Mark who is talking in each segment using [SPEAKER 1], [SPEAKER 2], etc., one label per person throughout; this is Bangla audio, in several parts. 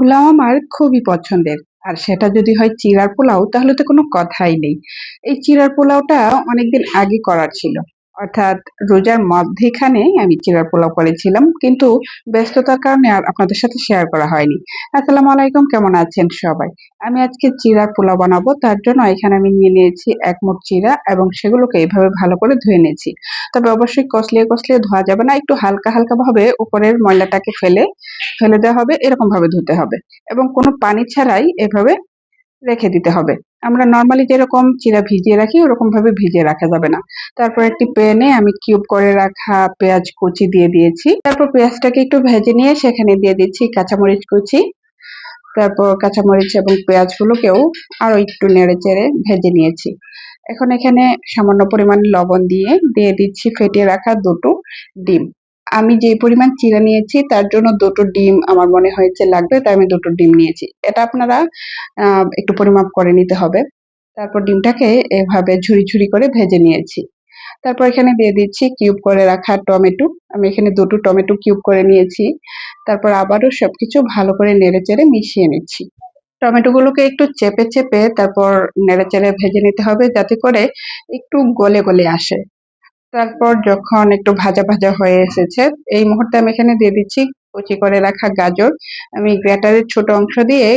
[SPEAKER 1] পোলাও আমার খুবই পছন্দের। আর সেটা যদি হয় চিড়ার পোলাও, তাহলে তো কোনো কথাই নেই। এই চিড়ার পোলাওটা অনেকদিন আগে করার ছিল। অর্থাৎ রোজার মধ্যেখানে আমি চিড়ার পোলাও করেছিলাম। কিন্তু ব্যস্ততার কারণে আর আপনাদের সাথে শেয়ার করা হয়নি। আসসালামু আলাইকুম কেমন আছেন সবাই? আমি আজকে চিড়ার পোলাও বানাবো। তার জন্য এখানে আমি নিয়ে নিয়েছি ১ মুঠ চিড়া এবং সেগুলোকে এভাবে ভালো করে ধুয়ে নিয়েছি। তবে অবশ্যই কসলিয়ে, কসলিয়ে ধোয়া যাবে না। একটু হালকা, হালকাভাবে উপরের ময়লাটাকে ফেলে, ফেলে দেওয়া হবে এরকম ভাবে ধুতে হবে। এবং কোনো পানি ছাড়াই এভাবে রেখে দিতে হবে। আমরা নর্মালি যেরকম চিরা ভিজিয়ে রাখি ওরকম ভাবে ভিজিয়ে রাখা যাবে না। তারপর একটি প্যানে আমি কিউব করে রাখা পেঁয়াজ কুচি দিয়ে দিয়েছি। তারপর পেঁয়াজটাকে একটু ভেজে নিয়ে সেখানে দিয়ে দিচ্ছি কাঁচামরিচ কুচি। তারপর কাঁচামরিচ এবং পেঁয়াজগুলোকেও আরও একটু নেড়ে চেড়ে ভেজে নিয়েছি। এখন এখানে সামান্য পরিমাণ লবণ দিয়ে দিয়ে দিচ্ছি ফেটিয়ে রাখা দুটো ডিম। আমি যে পরিমাণ চিড়া নিয়েছি, তার জন্য দুটো ডিম আমার মনে হয়েছে লাগবে, তাই আমি দুটো ডিম নিয়েছি। এটা আপনারা একটু পরিমাপ করে নিতে হবে। তারপর ডিমটাকে এভাবে ঝুরি ঝুরি করে ভেজে নিয়েছি। তারপর এখানে দিয়ে দিচ্ছি কিউব করে রাখা টমেটো। আমি এখানে দুটো টমেটো কিউব করে নিয়েছি। তারপর আবারও সবকিছু ভালো করে নেড়ে চেড়ে মিশিয়ে নিচ্ছি। টমেটোগুলোকে একটু চেপে চেপে তারপর নেড়েচেড়ে ভেজে নিতে হবে, যাতে করে একটু গলে গলে আসে। তারপর যখন একটু ভাজা ভাজা হয়ে এসেছে, এই মুহূর্তে আমি এখানে দিয়ে দিচ্ছি কচি করে রাখা গাজর। আমি গ্রেটারের ছোট অংশ দিয়ে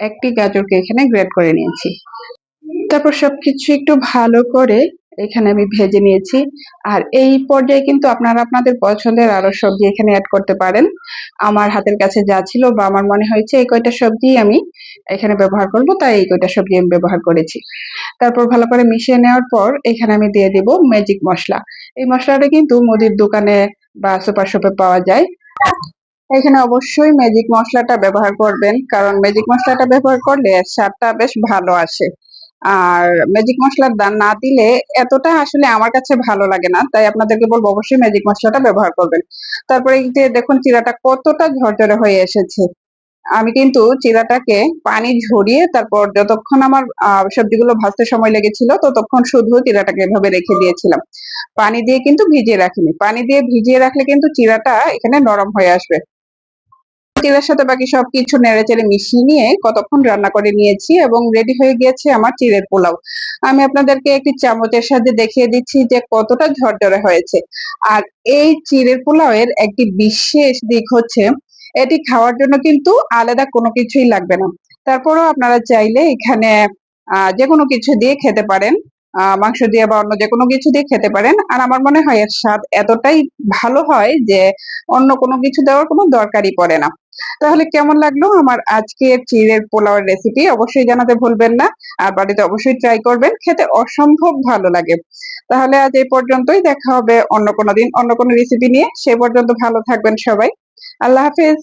[SPEAKER 1] একটি গাজরকে এখানে গ্রেট করে নিয়েছি। তারপর সবকিছু একটু ভালো করে এখানে আমি ভেজে নিয়েছি। আর এই পর্যায়ে কিন্তু আপনারা আপনাদের পছন্দের আরও সবজি এখানে অ্যাড করতে পারেন। আমার হাতের কাছে যা ছিল বা আমার মনে হয়েছে, এই কয়টা সবজি আমি এখানে ব্যবহার করব, তাই এই কয়টা সবজি আমি ব্যবহার করেছি। তারপর ভালো করে মিশিয়ে নেওয়ার পর এখানে আমি দিয়ে দিব ম্যাজিক মশলা। এই মশলাটা কিন্তু মুদির দোকানে বা সুপার শপে পাওয়া যায়। এখানে অবশ্যই ম্যাজিক মশলাটা ব্যবহার করবেন, কারণ ম্যাজিক মশলাটা ব্যবহার করলে স্বাদটা বেশ ভালো আসে। আর ম্যাজিক মশলার দান না দিলে এতটা আসলে আমার কাছে ভালো লাগে না। তাই আপনাদেরকে বলব অবশ্যই ম্যাজিক মশলাটা ব্যবহার করবেন। তারপরে যে দেখুন, চিরাটা কতটা ঝরঝরে হয়ে এসেছে। আমি কিন্তু চিরাটাকে পানি ঝরিয়ে তারপর যতক্ষণ আমার সবজিগুলো ভাজতে সময় লেগেছিল, ততক্ষণ শুধু চিরাটাকে এভাবে রেখে দিয়েছিলাম। পানি দিয়ে কিন্তু ভিজিয়ে রাখিনি। পানি দিয়ে ভিজিয়ে রাখলে কিন্তু চিরাটা এখানে নরম হয়ে আসবে। চিড়ের সাথে বাকি সবকিছু নেড়ে চেড়ে মিশিয়ে নিয়ে কতক্ষণ রান্না করে নিয়েছি এবং রেডি হয়ে গিয়েছে আমার চিড়ের পোলাও। আমি আপনাদেরকে একটি চামচের সাথে দেখিয়ে দিচ্ছি যে কতটা ঝরঝরে হয়েছে। আর এই চিড়ের পোলাওয়ের একটি বিশেষ দিক হচ্ছে, এটি খাওয়ার জন্য কিন্তু আলাদা কোনো কিছুই লাগবে না। তারপরও আপনারা চাইলে এখানে যে কোনো কিছু দিয়ে খেতে পারেন। মাংস দিয়ে বা অন্য যে কোনো কিছু দিয়ে খেতে পারেন। আর আমার মনে হয় এর স্বাদ এতটাই ভালো হয় যে অন্য কোনো কিছু দেওয়ার কোনো দরকারই পড়ে না। তাহলে কেমন লাগল আমার আজকের চিড়ের পোলাওয়ের রেসিপি অবশ্যই জানাতে ভুলবেন না। আর বাড়িতে অবশ্যই ট্রাই করবেন। খেতে অসম্ভব ভালো লাগে। তাহলে আজ এই পর্যন্তই। দেখা হবে অন্য কোনো দিন, অন্য কোনো রেসিপি নিয়ে। সে পর্যন্ত ভালো থাকবেন সবাই। আল্লাহ হাফিজ।